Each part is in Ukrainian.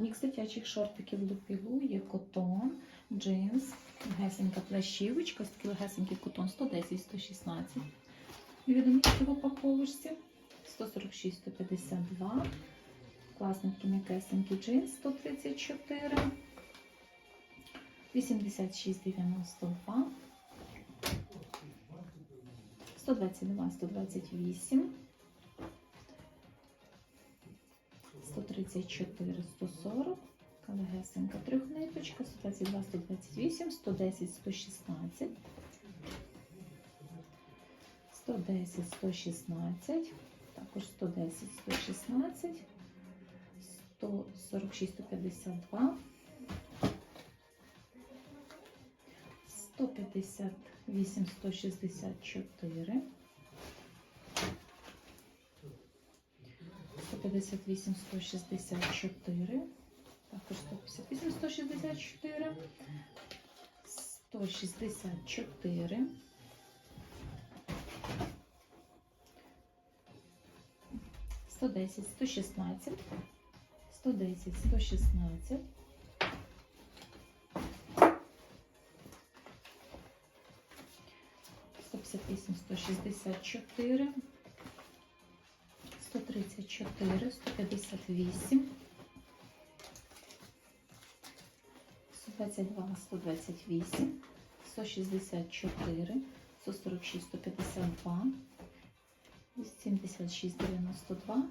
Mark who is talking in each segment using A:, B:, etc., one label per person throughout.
A: Мікс дитячих шортиків Лупілу, є котон, джинс, гесенька плащівочка, такий легесенький котон 110-116. Відомості в упаковочці 146-152. Класний м'якесенький джинс 134. 86,92. 122, 128. 134, 140. Калегесенька трьохниточка, 122, 128, 110, 116. 110, 116. Також 110, 116. 146, 152. 158, 164. 158, 164. Також 158, 164. 164. 110, 116. 110, 116. 158, 164. 134, 158, 122, 128, 164, 146, 152, 76, 92,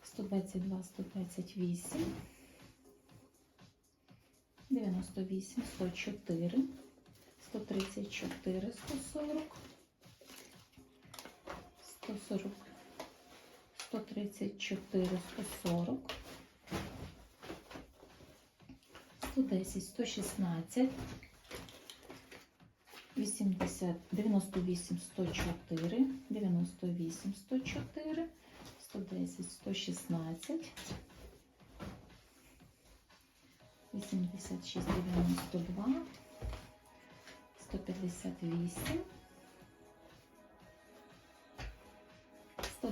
A: 122, 128, 98, 104, 134, 140, 140, 134, 140, 110, 116, 80, 98, 104, 98, 104, 110, 116, 86, 92, 158,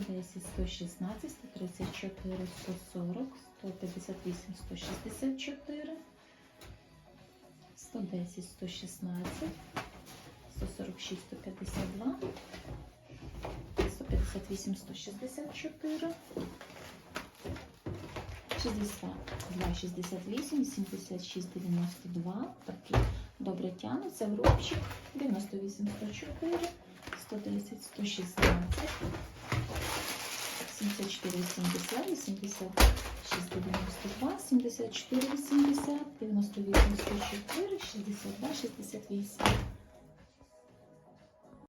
A: 110, 116, 134, 140, 158, 164, 110, 116, 146, 152, 158, 164, 62, 68, 76, 92, такі. Добре тянуться в рубчик, 98, 104, 110, 116, 74, 80, 86, 92, 74, 80, 98, 104, 62, 68.